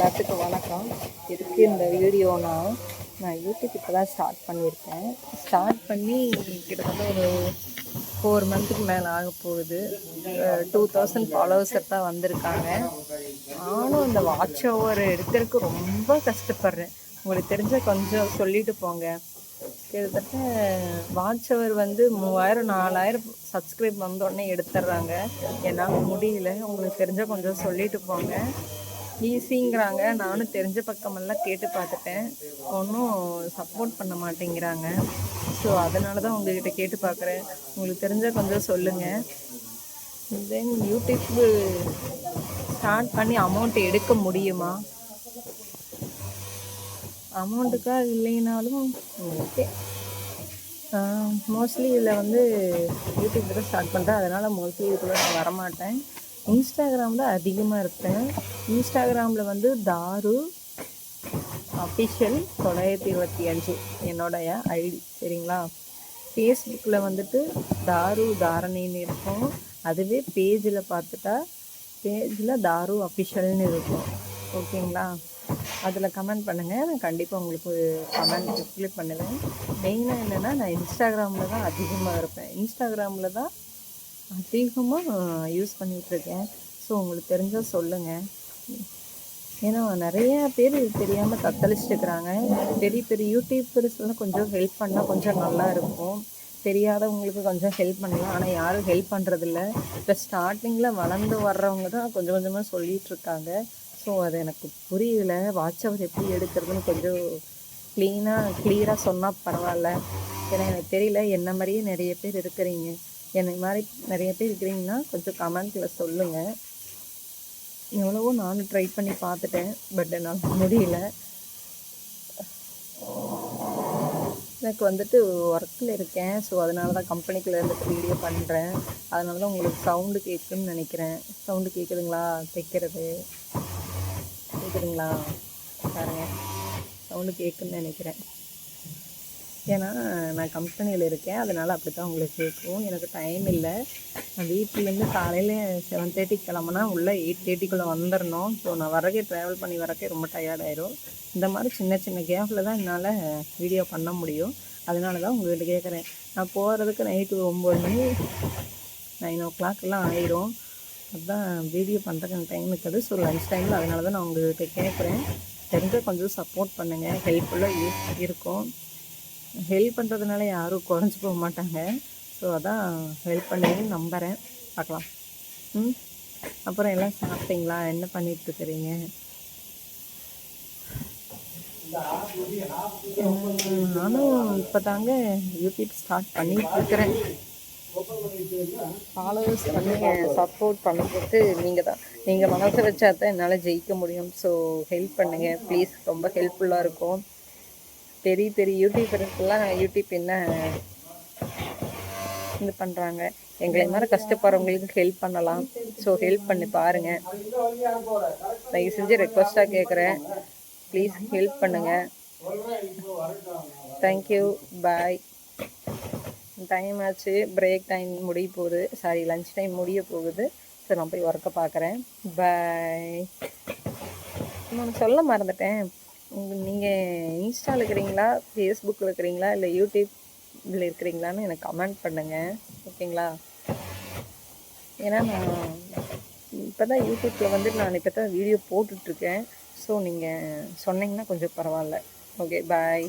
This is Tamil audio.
எல்லாத்துக்கும் வணக்கம். எதுக்கு இந்த வீடியோனா நான் யூடியூப் இப்போ தான் ஸ்டார்ட் பண்ணியிருக்கேன். ஸ்டார்ட் பண்ணி கிட்டத்தட்ட ஒரு ஃபோர் மந்த்துக்கு மேலே ஆக போகுது. டூ தௌசண்ட் ஃபாலோவர்ஸர் தான் வந்திருக்காங்க. நானும் இந்த வாட்ச் ஓவர் எடுக்கிறதுக்கு ரொம்ப கஷ்டப்படுறேன். உங்களுக்கு தெரிஞ்ச கொஞ்சம் சொல்லிட்டு போங்க. கிட்டத்தட்ட வாட்ச் அவர் வந்து மூவாயிரம் நாலாயிரம் சப்ஸ்கிரைப் வந்தோடனே எடுத்துடுறாங்க. என்னால் முடியல. உங்களுக்கு தெரிஞ்ச கொஞ்சம் சொல்லிட்டு போங்க. ஈஸிங்கிறாங்க. நானும் தெரிஞ்ச பக்கமெல்லாம் கேட்டு பார்த்துட்டேன். ஒன்றும் சப்போர்ட் பண்ண மாட்டேங்கிறாங்க. ஸோ அதனால தான் உங்ககிட்ட கேட்டு பார்க்குறேன். உங்களுக்கு தெரிஞ்ச கொஞ்சம் சொல்லுங்கள் தென் யூடியூப்பு ஸ்டார்ட் பண்ணி அமௌண்ட் எடுக்க முடியுமா? அமௌண்ட்டுக்காக இல்லைனாலும் ஓகே மோஸ்ட்லி இதில் வந்து யூடியூப் தான் ஸ்டார்ட் பண்ணுறேன் அதனால் மோஸ்ட்லி இதுக்குள்ளே நான் வரமாட்டேன். இன்ஸ்டாகிராமில் அதிகமாக இருப்பேன். இன்ஸ்டாகிராமில் வந்து தாரு அஃபிஷியல் தொள்ளாயிரத்தி இருபத்தி அஞ்சு என்னோடைய ஐடி சரிங்களா? ஃபேஸ்புக்கில் வந்துட்டு தாரு தாரணின்னு இருக்கும். அதுவே பேஜில் பார்த்துட்டா பேஜில் தாரு அஃபிஷியல்னு இருக்கும். ஓகேங்களா? அதில் கமெண்ட் பண்ணுங்கள் நான் கண்டிப்பாக உங்களுக்கு கமெண்ட் ரிப்ளை பண்ணுவேன். மெயினாக என்னென்னா நான் இன்ஸ்டாகிராமில் தான் அதிகமாக இருப்பேன். இன்ஸ்டாகிராமில் தான் அதிகமாக யூஸ் பண்ணிகிட்ருக்கேன் ஸோ உங்களுக்கு தெரிஞ்சால் சொல்லுங்கள் ஏன்னா நிறைய பேர் இது தெரியாமல் தத்தளிச்சுட்டுருக்குறாங்க. பெரிய பெரிய யூடியூபர்ஸ்லாம் கொஞ்சம் ஹெல்ப் பண்ணால் கொஞ்சம் நல்லா இருக்கும். தெரியாதவங்களுக்கு கொஞ்சம் ஹெல்ப் பண்ணலாம். ஆனால் யாரும் ஹெல்ப் பண்ணுறதில்ல இப்போ ஸ்டார்டிங்கில் வளர்ந்து வர்றவங்க தான் கொஞ்சம் கொஞ்சமாக சொல்லிகிட்ருக்காங்க ஸோ அது எனக்கு புரியல. வாட்ச் அவர் எப்படி எடுக்கிறதுன்னு கொஞ்சம் க்ளீனாக க்ளியராக சொன்னால் பரவாயில்ல. ஏன்னா எனக்கு தெரியல. என்ன மாதிரியே நிறைய பேர் இருக்கிறீங்க. என்னை மாதிரி நிறைய பேர் இருக்கிறீங்கன்னா கொஞ்சம் கமெண்ட்டில் சொல்லுங்கள் எவ்வளவோ நானும் ட்ரை பண்ணி பார்த்துட்டேன் பட் என்னால் முடியல. எனக்கு வந்துட்டு ஒர்க்கில் இருக்கேன் ஸோ அதனால தான் கம்பெனிக்குள்ளே இருந்துட்டு வீடியோ பண்ணுறேன் அதனால தான் உங்களுக்கு சவுண்டு கேட்குன்னு நினைக்கிறேன். சவுண்டு கேட்குதுங்களா தைக்கிறது கேட்குதுங்களா பாருங்க. சவுண்டு கேட்குன்னு நினைக்கிறேன். ஏன்னா நான் கம்பெனியில் இருக்கேன். அதனால் அப்படி தான் உங்களுக்கு கேட்கும். எனக்கு டைம் இல்லை. நான் வீட்டிலேருந்து காலையில் செவன் தேர்ட்டி கிளம்புனா உள்ளே எயிட் தேர்ட்டிக்குள்ளே வந்துடணும் ஸோ நான் வரக்கே ட்ராவல் பண்ணி வரக்கே ரொம்ப டயர்டாயிரும் இந்த மாதிரி சின்ன சின்ன கேப்பில் தான் என்னால் வீடியோ பண்ண முடியும். அதனால தான் உங்கள்கிட்ட கேட்குறேன். நான் போகிறதுக்கு நைட்டு ஒம்பது மணி நைன் ஓ கிளாக்லாம் ஆயிரும். அதுதான் வீடியோ பண்ணுறதுக்கு டைம் இருக்குது. ஸோ லஞ்ச் டைமில் அதனால தான் நான் உங்கள்கிட்ட கேட்குறேன். தெரிஞ்சால் கொஞ்சம் சப்போர்ட் பண்ணுங்கள் ஹெல்ப்ஃபுல்லாக யூஸ் இருக்கும். ஹெல்ப் பண்ணுறதுனால யாரும் குறைஞ்சி போக மாட்டாங்க. ஸோ அதான் ஹெல்ப் பண்ணுவீங்கன்னு நம்புகிறேன் பார்க்கலாம். ம்? அப்புறம் எல்லாம் சாப்பிட்டீங்களா? என்ன பண்ணிட்டு இருக்கிறீங்க? நானும் இப்போ தாங்க யூடியூப் ஸ்டார்ட் பண்ணிட்டு இருக்கிறேன். ஃபாலோவர்ஸ் பண்ணி சப்போர்ட் பண்ணுறது நீங்கள் தான். நீங்கள் மனசு வச்சா தான் என்னால் ஜெயிக்க முடியும். ஸோ ஹெல்ப் பண்ணுங்கள் ப்ளீஸ் ரொம்ப ஹெல்ப்ஃபுல்லாக இருக்கும். பெரிய பெரிய யூடியூபருக்கெல்லாம் யூடியூப் என்ன இது பண்ணுறாங்க எங்களை மாதிரி கஷ்டப்படுறவங்களுக்கு ஹெல்ப் பண்ணலாம். ஸோ ஹெல்ப் பண்ணி பாருங்கள் தயவு செஞ்சு ரெக்வஸ்ட்டாக கேட்குறேன் ப்ளீஸ் ஹெல்ப் பண்ணுங்கள் தேங்க்யூ பாய் டைம் ஆச்சு. பிரேக் டைம் முடிய போகுது. சாரி லஞ்ச் டைம் முடிய போகுது. ஸோ நான் போய் ஒர்க்கை பார்க்குறேன் பாய் நான் சொல்ல மறந்துட்டேன். நீங்கள் இன்ஸ்டாவில் இருக்கிறீங்களா? ஃபேஸ்புக்கில் இருக்கிறீங்களா? இல்லை யூடியூப்பில் இருக்கிறீங்களான்னு எனக்கு கமெண்ட் பண்ணுங்கள் ஓகேங்களா ஏன்னா நான் இப்போ தான் யூடியூப்பில் வந்து நான் இப்போ தான் வீடியோ போட்டுட்ருக்கேன் ஸோ நீங்கள் சொன்னீங்கன்னா கொஞ்சம் பரவாயில்ல. Okay bye